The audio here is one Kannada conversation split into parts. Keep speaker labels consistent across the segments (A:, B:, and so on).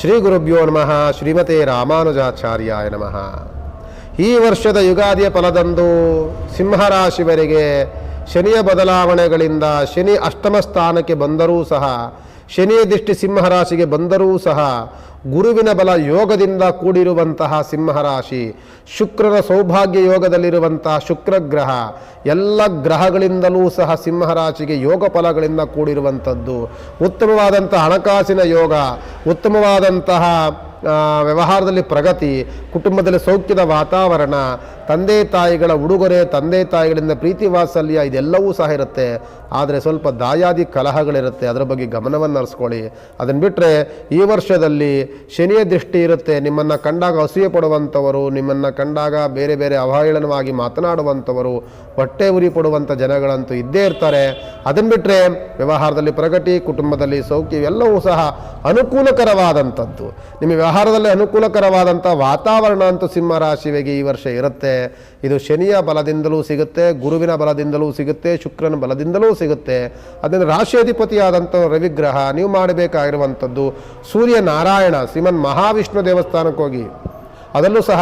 A: ಶ್ರೀ ಗುರುಭ್ಯೋ ನಮಃ. ಶ್ರೀಮತಿ ರಾಮಾನುಜಾಚಾರ್ಯಾಯ ನಮಃ. ಈ ವರ್ಷದ ಯುಗಾದಿಯ ಫಲದಂದು ಸಿಂಹರಾಶಿವರಿಗೆ ಶನಿಯ ಬದಲಾವಣೆಗಳಿಂದ ಶನಿ ಅಷ್ಟಮ ಸ್ಥಾನಕ್ಕೆ ಬಂದರೂ ಸಹ ಶನಿಯ ದೃಷ್ಟಿ ಸಿಂಹರಾಶಿಗೆ ಬಂದರೂ ಸಹ ಗುರುವಿನ ಬಲ ಯೋಗದಿಂದ ಕೂಡಿರುವಂತಹ ಸಿಂಹರಾಶಿ ಶುಕ್ರನ ಸೌಭಾಗ್ಯ ಯೋಗದಲ್ಲಿರುವಂತಹ ಶುಕ್ರಗ್ರಹ, ಎಲ್ಲ ಗ್ರಹಗಳಿಂದಲೂ ಸಹ ಸಿಂಹರಾಶಿಗೆ ಯೋಗ ಫಲಗಳಿಂದ ಕೂಡಿರುವಂಥದ್ದು. ಉತ್ತಮವಾದಂಥ ಹಣಕಾಸಿನ ಯೋಗ, ಉತ್ತಮವಾದಂತಹ ವ್ಯವಹಾರದಲ್ಲಿ ಪ್ರಗತಿ, ಕುಟುಂಬದಲ್ಲಿ ಸೌಖ್ಯದ ವಾತಾವರಣ, ತಂದೆ ತಾಯಿಗಳ ಉಡುಗೊರೆ, ತಂದೆ ತಾಯಿಗಳಿಂದ ಪ್ರೀತಿ ವಾತ್ಸಲ್ಯ ಇದೆಲ್ಲವೂ ಸಹ ಇರುತ್ತೆ. ಆದರೆ ಸ್ವಲ್ಪ ದಾಯಾದಿ ಕಲಹಗಳಿರುತ್ತೆ. ಅದರ ಬಗ್ಗೆ ಗಮನವನ್ನು ಹರಿಸ್ಕೊಳ್ಳಿ. ಅದನ್ನು ಬಿಟ್ಟರೆ ಈ ವರ್ಷದಲ್ಲಿ ಶನಿಯ ದೃಷ್ಟಿ ಇರುತ್ತೆ. ನಿಮ್ಮನ್ನು ಕಂಡಾಗ ಅಸೂಯೆ ಪಡುವಂಥವರು, ನಿಮ್ಮನ್ನು ಕಂಡಾಗ ಬೇರೆ ಬೇರೆ ಅವಹೇಳನವಾಗಿ ಮಾತನಾಡುವಂಥವರು, ಹೊಟ್ಟೆ ಉರಿ ಪಡುವಂಥ ಜನಗಳಂತೂ ಇದ್ದೇ ಇರ್ತಾರೆ. ಅದನ್ನು ಬಿಟ್ಟರೆ ವ್ಯವಹಾರದಲ್ಲಿ ಪ್ರಗತಿ, ಕುಟುಂಬದಲ್ಲಿ ಸೌಖ್ಯ, ಇವೆಲ್ಲವೂ ಸಹ ಅನುಕೂಲಕರವಾದಂಥದ್ದು. ನಿಮ್ಮ ವ್ಯವಹಾರದಲ್ಲಿ ಅನುಕೂಲಕರವಾದಂಥ ವಾತಾವರಣ ಅಂತೂ ಸಿಂಹರಾಶಿವಿಗೆ ಈ ವರ್ಷ ಇರುತ್ತೆ. ಇದು ಶನಿಯ ಬಲದಿಂದಲೂ ಸಿಗುತ್ತೆ, ಗುರುವಿನ ಬಲದಿಂದಲೂ ಸಿಗುತ್ತೆ, ಶುಕ್ರನ ಬಲದಿಂದಲೂ ಸಿಗುತ್ತೆ. ಅದನ್ನು ರಾಶಿಯಾಧಿಪತಿಯಾದಂಥ ರವಿಗ್ರಹ, ನೀವು ಮಾಡಬೇಕಾಗಿರುವಂಥದ್ದು ಸೂರ್ಯ ನಾರಾಯಣ, ಶ್ರೀಮನ್ ಮಹಾವಿಷ್ಣು ದೇವಸ್ಥಾನಕ್ಕೋಗಿ. ಅದರಲ್ಲೂ ಸಹ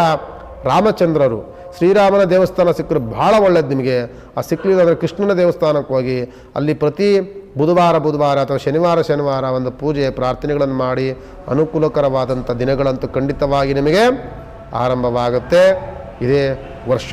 A: ರಾಮಚಂದ್ರರು ಶ್ರೀರಾಮನ ದೇವಸ್ಥಾನ ಸಿಕ್ಕರೆ ಭಾಳ ಒಳ್ಳೇದು ನಿಮಗೆ. ಆ ಸಿಕ್ಕಲಿಲ್ಲ ಅಂದರೆ ಕೃಷ್ಣನ ದೇವಸ್ಥಾನಕ್ಕೆ ಹೋಗಿ ಅಲ್ಲಿ ಪ್ರತಿ ಬುಧವಾರ ಬುಧವಾರ ಅಥವಾ ಶನಿವಾರ ಶನಿವಾರ ಒಂದು ಪೂಜೆ, ಪ್ರಾರ್ಥನೆಗಳನ್ನು ಮಾಡಿ ಅನುಕೂಲಕರವಾದಂಥ ದಿನಗಳಂತೂ ಖಂಡಿತವಾಗಿ ನಿಮಗೆ ಆರಂಭವಾಗುತ್ತೆ. ಇದೇ ವರ್ಷ.